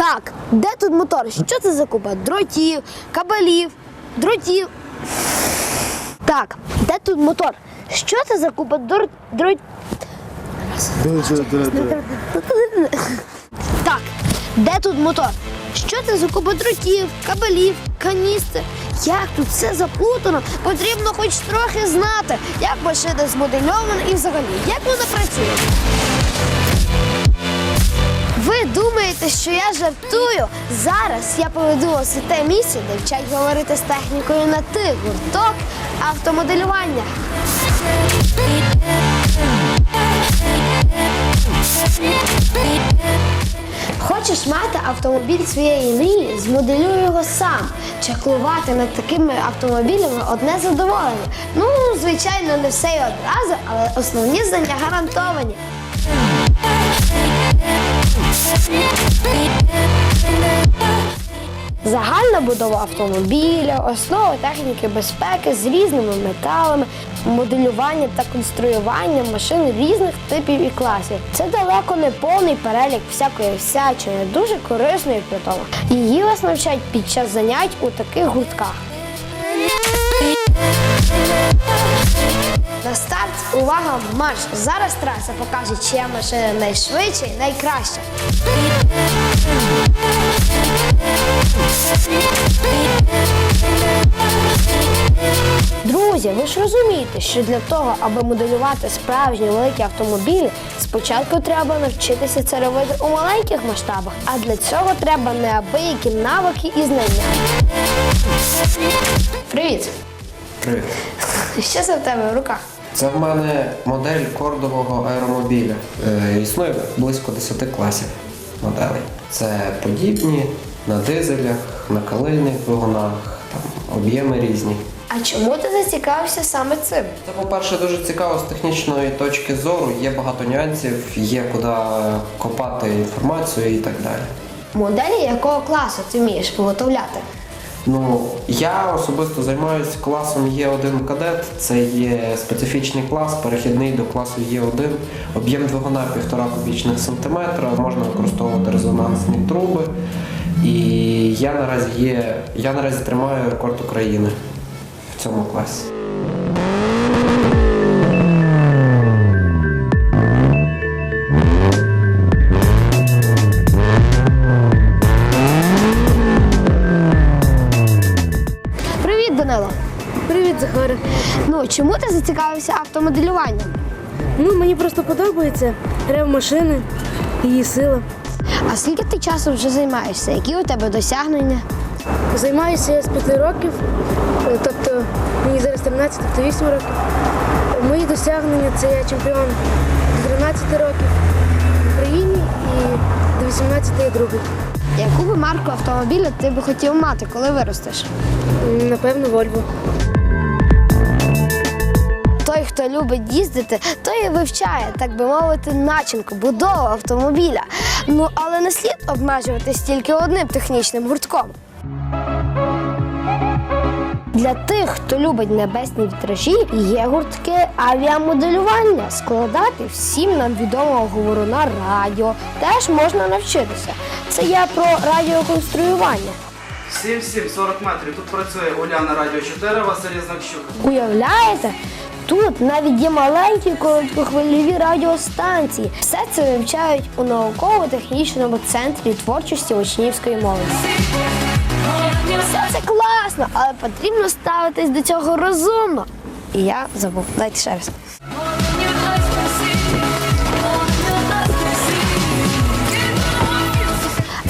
Так, де тут мотор? Що це за купа? Дротів, кабелів, дротів. Так, де тут мотор? Що це за купа дор... дрот... Так, де тут мотор? Що це за купа дротів, кабелів, каністр? Як тут все заплутано? Потрібно хоч трохи знати, як машина змодельована і взагалі, як вона працює. Що я жартую? Зараз я поведу вас у те місце, де вчать говорити з технікою на ти гурток автомоделювання. Хочеш мати автомобіль своєї мрії, змоделюй його сам. Чаклувати над такими автомобілями одне задоволення. Ну, звичайно, не все і одразу, але основні знання гарантовані. Загальна будова автомобіля, основи техніки безпеки з різними металами, моделювання та конструювання машин різних типів і класів. Це далеко не повний перелік всякої всячини, дуже корисної при тому. Її вас навчають під час занять у таких гуртках. На старт, увага, марш! Зараз траса покаже, чия машина найшвидша і найкраща. Друзі, ви ж розумієте, що для того, аби моделювати справжні великі автомобілі, спочатку треба навчитися це робити у маленьких масштабах, а для цього треба неабиякі навики і знання. Привіт! Привіт. Що це в тебе в руках? Це в мене модель кордового аеромобіля. Е, існує близько 10 класів моделей. Це подібні на дизелях, на калильних двигунах, там об'єми різні. А чому ти зацікавився саме цим? Це, по-перше, дуже цікаво з технічної точки зору. Є багато нюансів, є куди копати інформацію і так далі. Моделі якого класу ти вмієш виготовляти? Ну, я особисто займаюся класом Є1 кадет. Це є специфічний клас, перехідний до класу Є1. Об'єм двигуна 1,5 кубічних сантиметра, можна використовувати резонансні труби. І я наразі є, я наразі тримаю рекорд України в цьому класі. Данило. Привіт, Захаре. Ну чому ти зацікавився автомоделюванням? Ну, мені просто подобається рев машини, її сила. А скільки ти часу вже займаєшся? Які у тебе досягнення? Займаюся я з 5 років, е, тобто мені зараз 13, тобто 8 років. Мої досягнення це я чемпіон до 13 років в Україні і до 18 я другий. Яку би марку автомобіля ти би хотів мати, коли виростеш? Напевно, Вольво. Той, хто любить їздити, той і вивчає, так би мовити, начинку, будову автомобіля. Ну але не слід обмежуватись тільки одним технічним гуртком. Для тих, хто любить небесні вітражі, є гуртки авіамоделювання. Складати всім нам відомого говору на радіо теж можна навчитися. Це я про радіоконструювання. 7-7, 40 метрів. Тут працює Уляна Радіо 4, Василь Знакщук. Уявляєте? Тут навіть є маленькі короткохвильові радіостанції. Все це вивчають у науково-технічному центрі творчості учнівської молоді. Все це класно, але потрібно ставитись до цього розумно. І я забув. Дайте ще раз.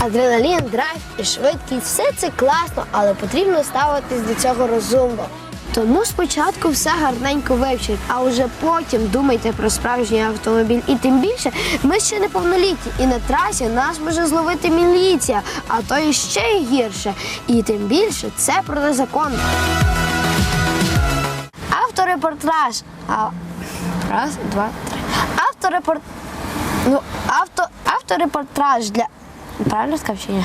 Адреналін, драйв і швидкість все це класно, але потрібно ставитись до цього розумно. Тому спочатку все гарненько вивчіть, а вже потім думайте про справжній автомобіль. І тим більше ми ще неповнолітні, і на трасі нас може зловити міліція, а то і ще й гірше. І тим більше це протизаконно. Авторепортраж. А... Раз, два, три. Авторепорт... Ну, авто... авторепортраж для. Правильно сказав чи ні?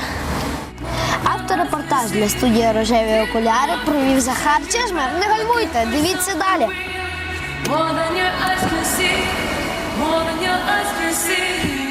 Авторепортаж для студії Рожеві окуляри провів Захар Чешмер. Не гальмуйте, дивіться далі. More than your eyes can see, more than your eyes can see.